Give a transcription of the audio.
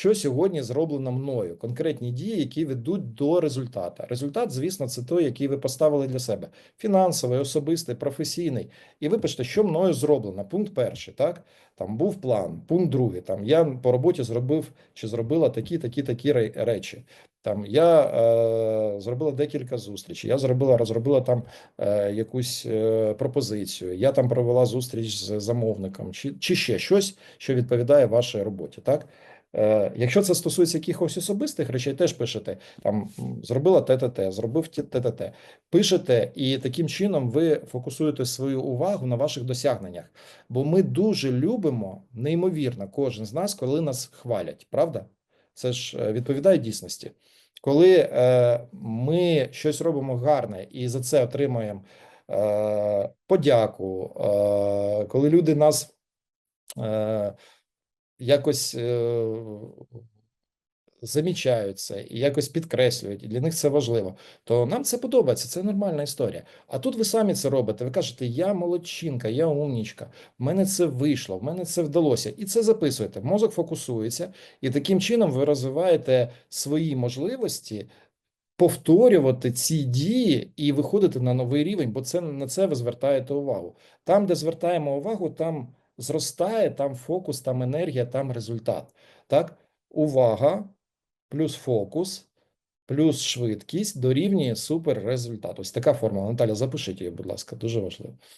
що сьогодні зроблено мною, конкретні дії, які ведуть до результата. Результат, звісно, це той, який ви поставили для себе: фінансовий, особистий, професійний. І ви пишете, що мною зроблено. Пункт перший, так там був план. Пункт другий. Там я по роботі зробив чи зробила такі, такі, такі речі. Там я е, зробила декілька зустрічей. Я зробила, розробила там е, якусь е, пропозицію. Я там провела зустріч з замовником, чи, чи ще щось, що відповідає вашій роботі. Так, якщо це стосується якихось особистих речей, теж пишете там зробила ТТТ, зробив ті- ТТТ. Пишете, і таким чином ви фокусуєте свою увагу на ваших досягненнях. Бо ми дуже любимо, неймовірно, кожен з нас, коли нас хвалять, правда? Це ж е, відповідає дійсності. Коли е, ми щось робимо гарне і за це отримуємо е, подяку, е, коли люди нас е, якось е, замічають це і якось підкреслюють, і для них це важливо, то нам це подобається, це нормальна історія. А тут ви самі це робите. Ви кажете, я молодчинка, я умнічка, в мене це вийшло, в мене це вдалося. І це записуєте. Мозок фокусується, і таким чином ви розвиваєте свої можливості. Повторювати ці дії і виходити на новий рівень, бо це на це ви звертаєте увагу. Там, де звертаємо увагу, там зростає, там фокус, там енергія, там результат. Так, увага плюс фокус, плюс швидкість дорівнює суперрезультат. Ось така формула. Наталя, запишіть її, будь ласка, дуже важливо.